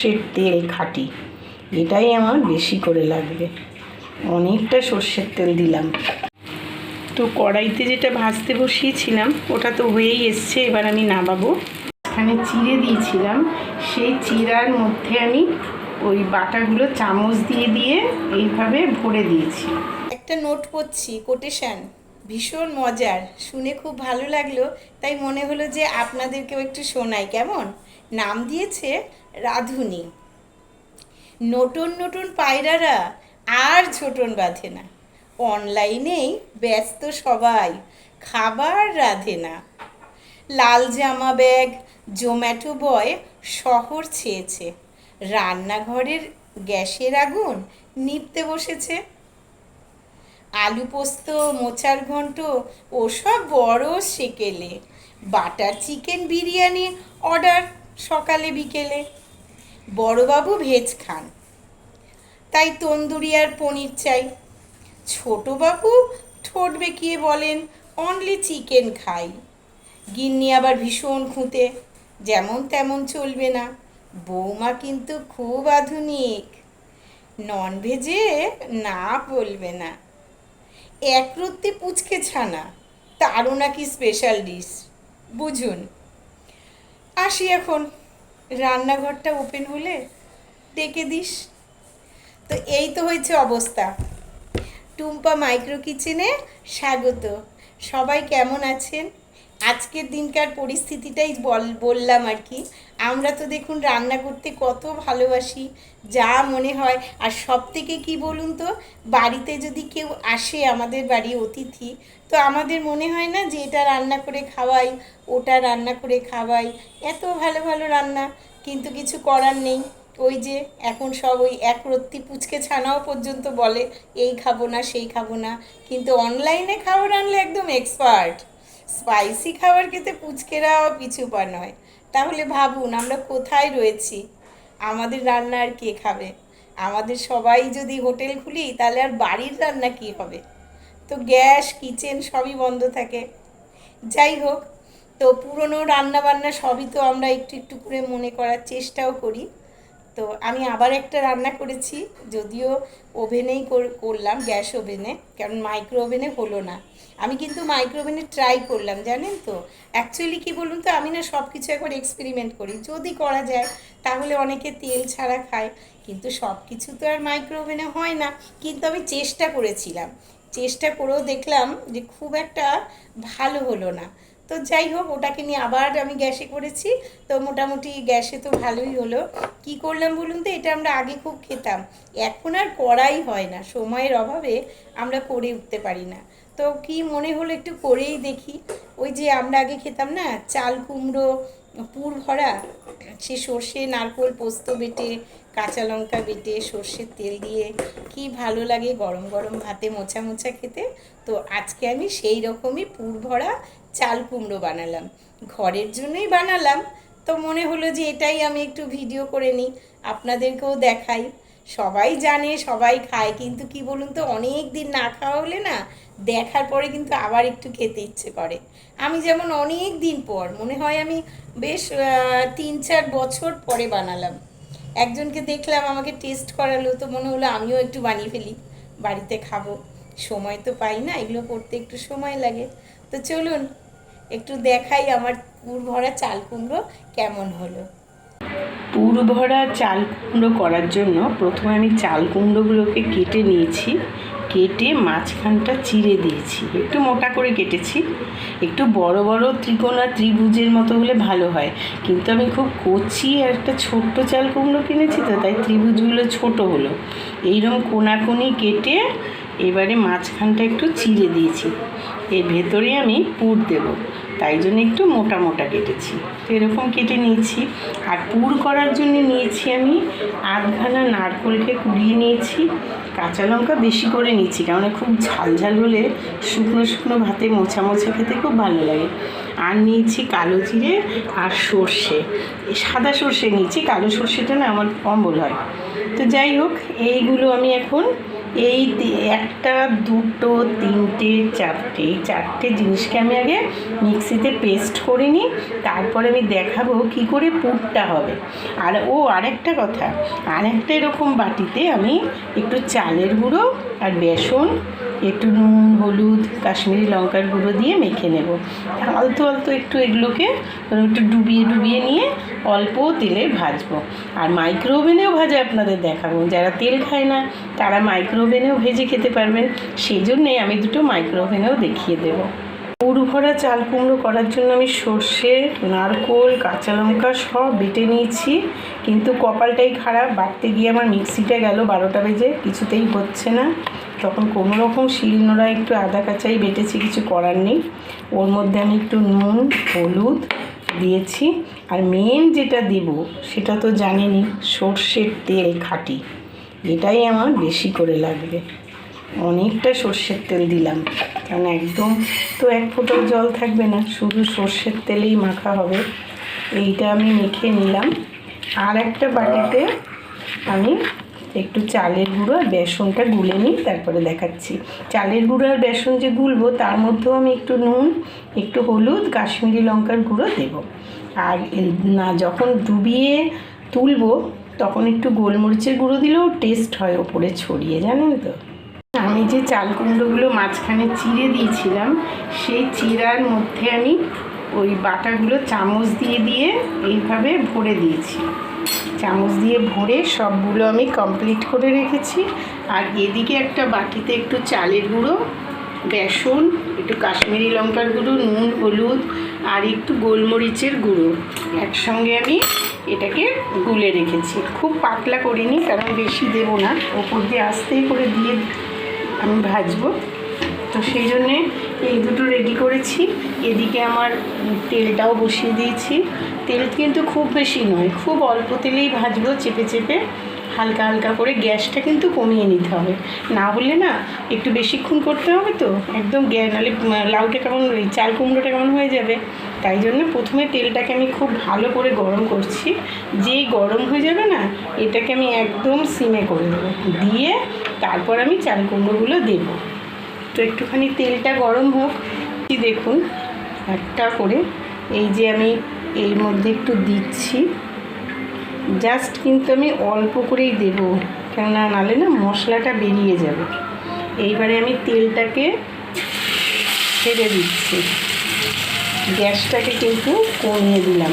সর্ষের তেল খাঁটি। এটাই আমার বেশি করে লাগবে। অনেকটা সর্ষের তেল দিলাম। তো কড়াইতে যেটা ভাজতে বসিয়েছিলাম, ওটা তো হয়েই এসছে, এবার আমি নামাবো। এখানে চিড়ে দিয়েছিলাম। সেই চিরার মধ্যে আমি ওই বাটাগুলো চামচ দিয়ে দিয়ে এইভাবে ভরে দিয়েছি। একটা নোট পড়ছি কোটেশান ভীষণ মজার। শুনে খুব ভালো লাগল। তাই মনে হলো যে আপনাদেরকেও একটু শোনাই, কেমন? নাম দিয়েছে রাধুনি। নতুন নতুন পায়রারা আর ছোটন বাঁধে না। অনলাইনেই ব্যস্ত সবাই, খাবার রাধে না। লাল জামা ব্যাগ, জোম্যাটো বয় শহর ছেয়েছে। রান্নাঘরের গ্যাসের আগুন নিপতে বসেছে। আলু পোস্ত, মোচার ঘন্ট ওসব বড় সেকেলে। বাটার চিকেন বিরিয়ানি অর্ডার সকালে বিকেলে। বড়বাবু ভেজ খান। তাই তন্দুরি আর পনির চাই। ছোটবাবু ঠোঁট বেঁকিয়ে বলেন অনলি চিকেন খাই। গিন্নি আবার ভীষণ খুঁতে, যেমন তেমন চলবে না। বৌমা কিন্তু খুব আধুনিক। নন ভেজে না বলবে না। একরত্তি পুচকে ছানা, তারও নাকি স্পেশাল ডিশ বুঝুন আসি এখন। রান্নাঘরটা ওপেন হলে ডেকে দিস। তো এই তো হয়েছে অবস্থা। টুম্পা মাইক্রো কিচেনে স্বাগত। সবাই কেমন আছেন? আজকের দিনকার পরিস্থিতিটাই বল, বললাম আর কি। আমরা তো দেখুন রান্না করতে কত ভালোবাসি, যা মনে হয়। আর সব থেকে কী বলুন তো, বাড়িতে যদি কেউ আসে আমাদের বাড়ি অতিথি, তো আমাদের মনে হয় না যে এটা রান্না করে খাওয়াই, ওটা রান্না করে খাওয়াই। এত ভালো ভালো রান্না, কিন্তু কিছু করার নেই। ওই যে এখন সব ওই একরত্তি পুচকে ছানাও পর্যন্ত বলে, এই খাব না, সেই খাব না। কিন্তু অনলাইনে খাবার আনলে একদম এক্সপার্ট স্পাইসি খাবার খেতে পুচকেরাও পিছু পা নয়। তাহলে ভাবুন, আমরা কোথায় রয়েছি? আমাদের রান্না আর কে খাবে? আমাদের সবাই যদি হোটেল খুলি, তাহলে আর বাড়ির রান্না কি হবে? তো গ্যাস, কিচেন সবই বন্ধ থাকে। যাই হোক, তো পুরনো রান্না বান্না সবই তো আমরা একটু একটু করে মনে করার চেষ্টাও করি। তো আমি আবার একটা রান্না করেছি, যদিও ওভেনেই কর- করলাম, গ্যাস ওভেনে, কারণ মাইক্রো ওভেনে হলো না। আমি কিন্তু মাইক্রো ওভেনে ট্রাই করলাম, জানেন তো? অ্যাকচুয়ালি কি বলুন তো, আমি না সব কিছু একবার এক্সপেরিমেন্ট করি। যদি করা যায়, তাহলে অনেকে তেল ছাড়া খায়, কিন্তু সব কিছু তো আর মাইক্রো ওভেনে হয় না। কিন্তু আমি চেষ্টা করেছিলাম। চেষ্টা করেও দেখলাম যে খুব একটা ভালো হলো না। তো যাই হোক, ওটাকে নিয়ে আবার আমি গ্যাসে করেছি। তো মোটামুটি গ্যাসে তো ভালোই হলো। কি করলাম বলুন তো? এটা আমরা আগে খুব খেতাম। এখন আর করাই হয় না। সময়ের অভাবে আমরা করে উঠতে পারি না। তো কি মনে হলো একটু করেই দেখি। ওই যে আমরা আগে খেতাম না, চাল কুমড়ো, পুর ভরা, সে সর্ষে, নারকোল পোস্ত বেটে, কাঁচা লঙ্কা বেটে, সর্ষের তেল দিয়ে কি ভালো লাগে গরম গরম ভাতে মোচা মোচা খেতে। তো আজকে আমি সেই রকমই পুর ভরা, চাল কুমড়ো বানালাম। ঘরের জন্যই বানালাম তো মনে হলো যে এটাই আমি একটু ভিডিও করে নিই, আপনাদেরকেও দেখাই। সবাই জানে, সবাই খায়, কিন্তু কি বলুন তো, অনেক দিন না খাওয়া হলে না দেখার পরে কিন্তু আবার একটু খেতে ইচ্ছে করে। আমি যেমন অনেক দিন পর, মনে হয় আমি বেশ তিন চার বছর পরে বানালাম। একজনকে দেখলাম আমাকে টেস্ট করালো, তো মনে হলো আমিও একটু বানিয়ে ফেলি। বাড়িতে খাব। সময় তো পাই না, এগুলো করতে একটু সময় লাগে। তো চলুন, একটু দেখাই আমার পুর ভরা চাল কুমড়ো কেমন হলো? পুর ভরা চাল কুমড়ো করার জন্য প্রথমে আমি চাল কুমড়োগুলোকে কেটে নিয়েছি। কেটে মাঝখানটা চিড়ে দিয়েছি। একটু মোটা করে কেটেছি। একটু বড় বড় ত্রিকোণা ত্রিভুজের মতো হলে ভালো হয়। কিন্তু আমি খুব কচি আর একটা ছোট্ট চাল কুমড়ো কিনেছি তো, তাই ত্রিভুজগুলো ছোট হলো। এইরকম কোনাকুনি কেটে এবারে মাঝখানটা একটু চিড়ে দিয়েছি। এর ভেতরে আমি পুর দেব। তাই জন্য একটু মোটা মোটা কেটেছি। তো এরকম কেটে নিয়েছি। আর পুর করার জন্য নিয়েছি আমি আধখানা নারকোলকে কুড়িয়ে নিয়েছি। কাঁচা লঙ্কা বেশি করে নিয়েছি কারণ খুব ঝাল ঝাল হলে শুকনো শুকনো ভাতে মোছা মোছা খেতে খুব ভালো লাগে। আর নিয়েছি কালো জিরে আর সর্ষে। সাদা সর্ষে নিয়েছি, কালো সর্ষেটা না আমার অম্বল হয়। তো যাই হোক, এইগুলো আমি এখন এই একটা, দুটো, তিনটে, চারটে। এই চারটে জিনিসকে আমি আগে মিক্সিতে পেস্ট করে নিই, তারপরে আমি দেখাবো কি করে পুরটা হবে। আর ও আরেকটা কথা, আরেকটা এরকম বাটিতে আমি একটু চালের গুঁড়ো আর বেসন একটু নুন, হলুদ, কাশ্মীরি লঙ্কার গুঁড়ো দিয়ে মেখে নেব। আলতো আলতো একটু এগুলোকে একটু ডুবিয়ে ডুবিয়ে নিয়ে অল্প তেলে ভাজবো। আর মাইক্রো ওভেনেও ভাজা আপনাদের দেখাবো। যারা তেল খায় না, তারা মাইক্রো ওভেনেও ভেজে খেতে পারবেন। সেই জন্যেই আমি দুটো মাইক্রো ওভেনেও দেখিয়ে দেবো। ভরা চাল কুমড়ো করার জন্য আমি সর্ষে, নারকোল, কাঁচা লঙ্কা সব বেটে নিয়েছি। কিন্তু কপালটাই খারাপ, বাড়তে গিয়ে আমার মিক্সিটা গেল বারোটা বেজে, কিছুতেই হচ্ছে না। তখন কোনো রকম শিলনোড়া একটু আদা কাঁচাই বেটেছি, কিছু করার নেই। ওর মধ্যে আমি একটু নুন, হলুদ দিয়েছি। আর মেন যেটা দেব, সেটা তো জানেনই, সর্ষের তেল খাঁটি। এটাই আমার বেশি করে লাগবে। অনেকটা সর্ষের তেল দিলাম। কারণ একদম তো এক ফোঁটাও জল থাকবে না, শুধু সর্ষের তেলেই মাখা হবে। এইটা আমি মেখে নিলাম। আর একটা বাটিতে আমি একটু চালের গুঁড়ো আর বেসনটা গুলে নিই, তারপরে দেখাচ্ছি। চালের গুঁড়ো আর বেসন যে গুলবো, তার মধ্যেও আমি একটু নুন, একটু হলুদ, কাশ্মীরি লঙ্কার গুঁড়ো দেব। আর না, যখন ডুবিয়ে তুলবো, তখন একটু গোলমরিচের গুঁড়ো দিলেও টেস্ট হয় ওপরে ছড়িয়ে, জানেন তো? আমি যে চাল কুমড়োগুলো মাঝখানে চিড়ে দিয়েছিলাম, সেই চিরার মধ্যে আমি ওই বাটাগুলো চামচ দিয়ে দিয়ে এইভাবে ভরে দিয়েছি। চামচ দিয়ে ভরে সবগুলো আমি কমপ্লিট করে রেখেছি। আর এদিকে একটা বাটিতে একটু চালের গুঁড়ো, বেসন, একটু কাশ্মীরি লঙ্কার গুঁড়ো, নুন, হলুদ, আর একটু গোলমরিচের গুঁড়ো। একসঙ্গে আমি এটাকে গুলে রেখেছি। খুব পাতলা করিনি, কারণ বেশি দেবো না। ওপর দিয়ে আস্তে করে দিয়ে আমি ভাজবো। তো সেই জন্যে এই দুটো রেডি করেছি। এদিকে আমার তেলটাও বসিয়ে দিয়েছি। তেল কিন্তু খুব বেশি নয়, খুব অল্প তেলেই ভাজবো চেপে চেপে। হালকা হালকা করে গ্যাসটা কিন্তু কমিয়ে নিতে হবে। না হলে না একটু বেশিক্ষণ করতে হবে তো, একদম গ্যা নাহলে লাউটা কেমন চাল কুমড়োটা কেমন হয়ে যাবে। তাই জন্য প্রথমে তেলটাকে আমি খুব ভালো করে গরম করছি। যেই গরম হয়ে যাবে না, এটাকে আমি একদম সিমে করে দেবো দিয়ে তারপর আমি চাল কুমড়োগুলো দেবো। তো একটুখানি তেলটা গরম হোক দেখুন, একটা করে। এই যে আমি এর মধ্যে একটু দিচ্ছি। জাস্ট কিন্তু আমি অল্প করেই দেবো, কেননা নালে না মশলাটা বেরিয়ে যাবে। এইবারে আমি তেলটাকে ছেড়ে দিচ্ছি। গ্যাসটাকে কিন্তু কমিয়ে দিলাম।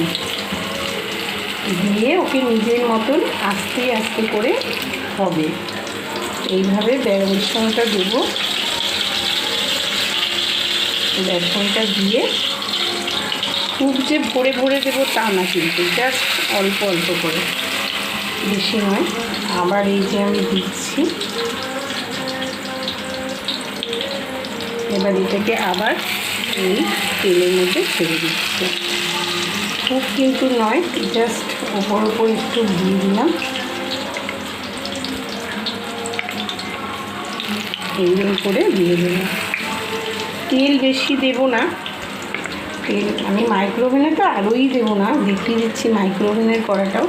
দিয়ে ওকে নিজের মতন আস্তে আস্তে করে হবে। এইভাবে বেসনটা দেবো। বেসনটা দিয়ে খুব যে ভরে ভরে দেবো তা না কিন্তু জাস্ট অল্প অল্প করে। বেশি নয়, আবার এই যে আমি দিচ্ছি। এবার এটাকে আবার এই তেলের মধ্যে ছেড়ে দিচ্ছি। খুব কিন্তু নয় জাস্ট ওপর ওপর একটু দিয়ে দিলাম। এইরকম করে দিয়ে দিলাম। তেল বেশি দেবো না। তেল, আমি মাইক্রোওভেনে তো আরোই দেবো না, দেখিয়ে দিচ্ছি মাইক্রোওভেনের কড়াটাও।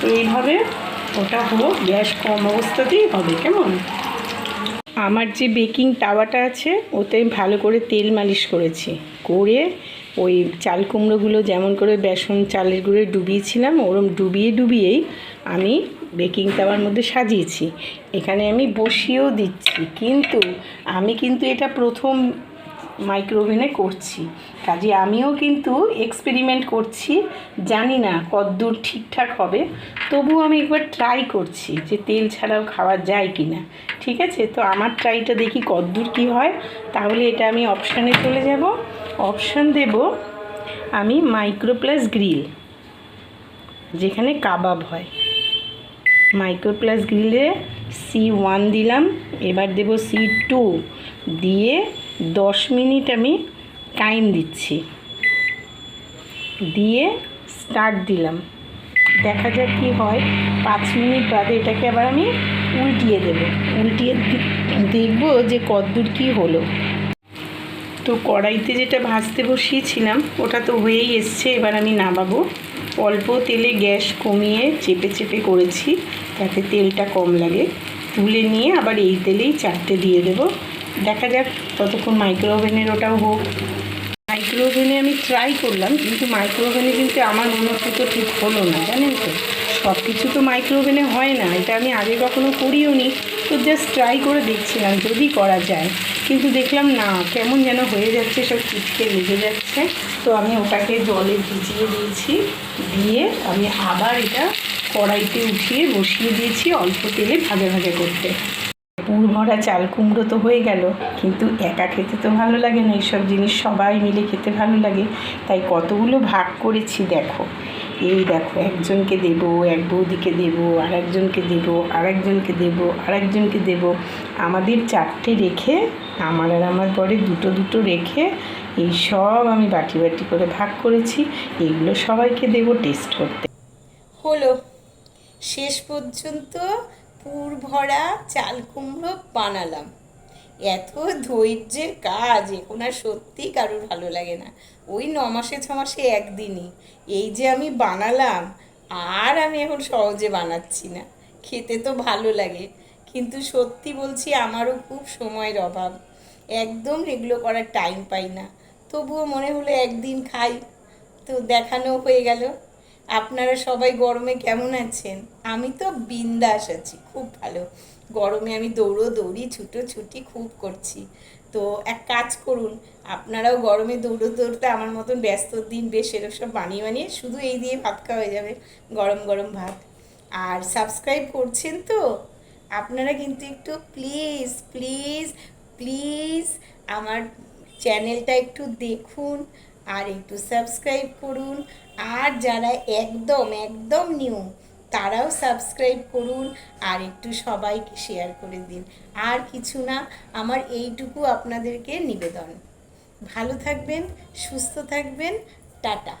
তো এইভাবে ওটা হোক গ্যাস কম অবস্থাতেই হবে, কেমন? আমার যে বেকিং তাওয়াটা আছে, ওতে ভালো করে তেল মালিশ করেছি। করে ওই চাল কুমড়োগুলো যেমন করে বেসন চালের গুঁড়ে ডুবিয়েছিলাম, ওরম ডুবিয়ে ডুবিয়েই আমি বেকিং তাওয়ার মধ্যে সাজিয়েছি। এখানে আমি বসিয়েও দিচ্ছি, কিন্তু আমি কিন্তু এটা প্রথম মাইক্রোওভেনে করছি। কাজে আমিও কিন্তু এক্সপেরিমেন্ট করছি, জানি না কতদূর ঠিকঠাক হবে। তবু আমি একবার ট্রাই করছি যে তেল ছাড়াও খাওয়া যায় কি না ঠিক আছে? তো আমার ট্রাইটা দেখি কতদূর কী হয়। তাহলে এটা আমি অপশানে চলে যাব। অপশান দেব আমি মাইক্রো প্লাস গ্রিল যেখানে কাবাব হয়। মাইক্রো প্লাস গ্রিলে সি ওয়ান দিলাম। এবার দেব সি টু দিয়ে দশ মিনিট আমি টাইম দিচ্ছি। দিয়ে স্টার্ট দিলাম। দেখা যাক কী হয়। পাঁচ মিনিট বাদে এটাকে আবার আমি উল্টিয়ে দেবো। উল্টিয়ে দেখব যে কদ্দূর কী হলো। তো কড়াইতে যেটা ভাজতে বসিয়েছিলাম, ওটা তো হয়েই এসছে। এবার আমি নামাবো। অল্প তেলে গ্যাস কমিয়ে চেপে চেপে করেছি, যাতে তেলটা কম লাগে। তুলে নিয়ে আবার এই তেলেই চারটে দিয়ে দেবো। দেখা যাক ততক্ষণ মাইক্রো ওভেনের ওটাও হোক। মাইক্রো ওভেনে আমি ট্রাই করলাম, কিন্তু মাইক্রো ওভেনে কিন্তু আমার মনে হচ্ছে তো ঠিক হলো না, জানেন তো? সব কিছু তো মাইক্রো ওভেনে হয় না, এটা আমি আগে কখনো করিও নি তো জাস্ট ট্রাই করে দেখছিলাম, যদি করা যায়। কিন্তু দেখলাম না, কেমন যেন হয়ে যাচ্ছে, সব চিটকে লেগে যাচ্ছে। তো আমি ওটাকে জলে ভিজিয়ে দিয়েছি, দিয়ে আমি আবার এটা কড়াইতে উঠিয়ে বসিয়ে দিয়েছি অল্প তেলে ভাজা ভাজা করতে। পুর ভরা চাল কুমড়ো তো হয়ে গেল। কিন্তু একা খেতে তো ভালো লাগে না, এইসব জিনিস সবাই মিলে খেতে ভালো লাগে। তাই কতগুলো ভাগ করেছি দেখো। এই দেখো, একজনকে দেব, এক বৌদিকে দেব আর একজনকে দেব আর একজনকে দেব আর একজনকে দেব। আমাদের চারটে রেখে, আমার আর আমার পরে দুটো দুটো রেখে, এই সব আমি বাটি বাটি করে ভাগ করেছি। এগুলো সবাইকে দেবো টেস্ট করতে। হলো। শেষ পর্যন্ত পুর ভরা চাল কুমড়ো বানালাম। এত ধৈর্যের কাজ এখন আর সত্যি কারোর ভালো লাগে না। ওই ন মাসে, ছ মাসে একদিনই। এই যে আমি বানালাম, আর আমি এখন সহজে বানাচ্ছি না। খেতে তো ভালো লাগে, কিন্তু সত্যি বলছি আমারও খুব সময়ের অভাব। একদম এগুলো করার টাইম পাই না। তবুও মনে হলো একদিন খাই। তো দেখানো হয়ে গেল। আপনারা সবাই গরমে কেমন আছেন? আমি তো বিন্দাস আছি, খুব ভালো। গরমে আমি দৌড়ো, দৌড়ি, ছুটো, ছুটি খুব করছি। তো এক কাজ করুন, আপনারাও গরমে দৌড়ো, দৌড়তে আমার মতন ব্যস্ত দিন বেশ এরকম সব বানিয়ে বানিয়ে শুধু এই দিয়ে ভাত খাওয়া হয়ে যাবে, গরম গরম ভাত। আর সাবস্ক্রাইব করছেন তো? আপনারা কিন্তু একটু প্লিজ প্লিজ প্লিজ আমার চ্যানেলটা একটু দেখুন। আর একটু সাবস্ক্রাইব করুন। আর যারা একদম একদম নিউ তারাও সাবস্ক্রাইব করুন আর একটু সবাইকে শেয়ার করে দিন। আর কিছু না, আমার এইটুকু আপনাদেরকে নিবেদন। ভালো থাকবেন, সুস্থ থাকবেন, টাটা।